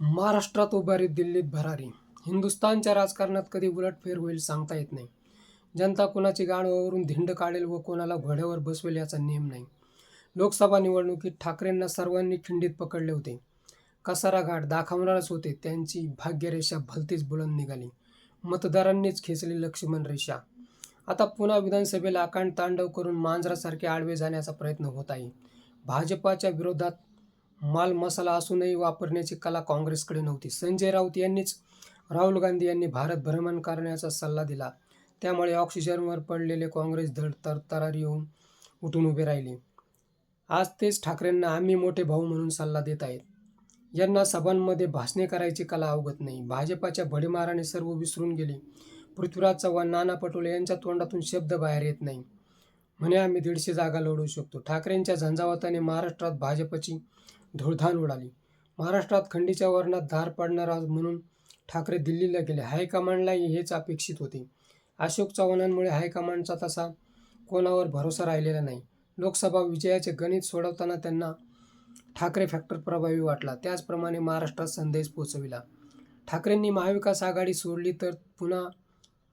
महाराष्ट्रात उभारी दिल्लीत भरारी. हिंदुस्थानच्या राजकारणात कधी उलटफेर होईल सांगता येत नाही. जनता कुणाची गाणवावरून धिंड काढेल व कोणाला घोड्यावर बसवेल याचा नेम नाही. लोकसभा निवडणुकीत ठाकरेंना सर्वांनी खिंडीत पकडले होते. कसारा घाट दाखवणारच होते. त्यांची भाग्यरेषा भलतीच बुलंद निघाली. मतदारांनीच खेचली लक्ष्मण रेषा. आता पुन्हा विधानसभेला अकांड तांडव करून मांजरासारखे आडवे जाण्याचा प्रयत्न होत आहे. भाजपाच्या विरोधात माल मसाला असूनही वापरण्याची कला काँग्रेसकडे नव्हती. संजय राऊत यांनीच राहुल गांधी यांनी भारत भ्रमण करण्याचा सल्ला दिला. त्यामुळे ऑक्सिजनवर पडलेले काँग्रेस धड तरतरार येऊन उठून उभे राहिले. आज तेच ठाकरेंना आम्ही मोठे भाऊ म्हणून सल्ला देत आहेत. यांना सभांमध्ये भाषणे करायची कला अवगत नाही. भाजपाच्या भडीमाराने सर्व विसरून गेले. पृथ्वीराज चव्हाण नाना पटोले यांच्या तोंडातून शब्द बाहेर येत नाही. म्हणे आम्ही दीडशे जागा लढवू शकतो. ठाकरेंच्या झंझावाताने महाराष्ट्रात भाजपची धुळधाण उडाली महाराष्ट्रात खंडीच्या वर्णात धार पडणारा म्हणून ठाकरे दिल्लीला गेले. हायकमांडलाही हेच अपेक्षित होते. अशोक चव्हाणांमुळे हायकमांडचा तसा कोणावर भरोसा राहिलेला नाही. लोकसभा विजयाचे गणित सोडवताना त्यांना ठाकरे फॅक्टर प्रभावी वाटला. त्याचप्रमाणे महाराष्ट्रात संदेश पोचविला. ठाकरेंनी महाविकास आघाडी सोडली तर पुन्हा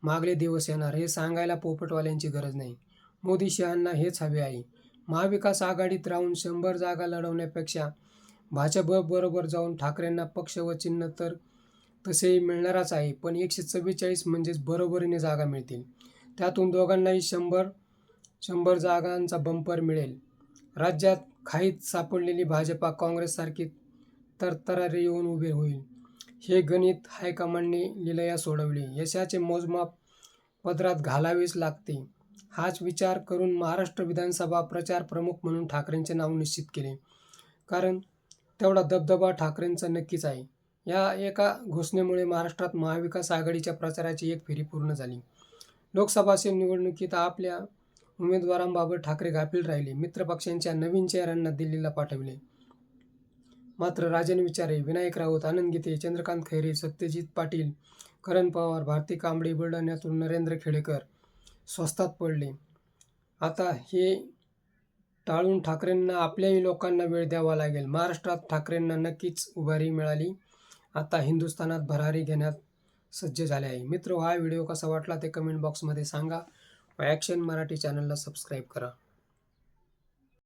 मागले दिवस येणार हे सांगायला पोपटवाल्यांची गरज नाही. मोदी शहांना हेच हवे आहे. महाविकास आघाडीत राहून शंभर जागा लढवण्यापेक्षा भाजपबरोबर जाऊन ठाकरेंना पक्ष व चिन्ह तर तसेही मिळणारच आहे पण एकशे चव्वेचाळीस म्हणजेच बरोबरीने जागा मिळतील. त्यातून दोघांनाही शंभर शंभर जागांचा बंपर मिळेल. राज्यात खाईत सापडलेली भाजपा काँग्रेससारखी तरतरारी येऊन उभे होईल. हे गणित हायकमांडने लिलया सोडवले. यशाचे मोजमाप पदरात घालावेच लागते. हाच विचार करून महाराष्ट्र विधानसभा प्रचार प्रमुख म्हणून ठाकरेंचे नाव निश्चित केले. कारण तेवढा दबदबा ठाकरेंचा नक्कीच आहे. या एका घोषणेमुळे महाराष्ट्रात महाविकास आघाडीच्या प्रचाराची एक फेरी पूर्ण झाली. लोकसभाच्या निवडणुकीत आपल्या उमेदवारांबाबत ठाकरे गाफील राहिले. मित्रपक्षांच्या नवीन चेहऱ्यांना दिल्लीला पाठविले. मात्र राजन विचारे विनायक राऊत आनंद गीते चंद्रकांत खैरे सत्यजित पाटील करण पवार भारती कांबळे बुलढाण्यातून नरेंद्र खेडेकर स्वस्तात पडले. आता हे टाळून ठाकरेंना आपल्याही लोकांना वेळ द्यावा लागेल. महाराष्ट्रात ठाकरेंना नक्कीच उभारी मिळाली. आता हिंदुस्थानात भरारी घेण्यात सज्ज झाले आहे. मित्र हा व्हिडिओ कसा वाटला ते कमेंट बॉक्समध्ये सांगा. व ॲक्शन मराठी चॅनलला सबस्क्राईब करा.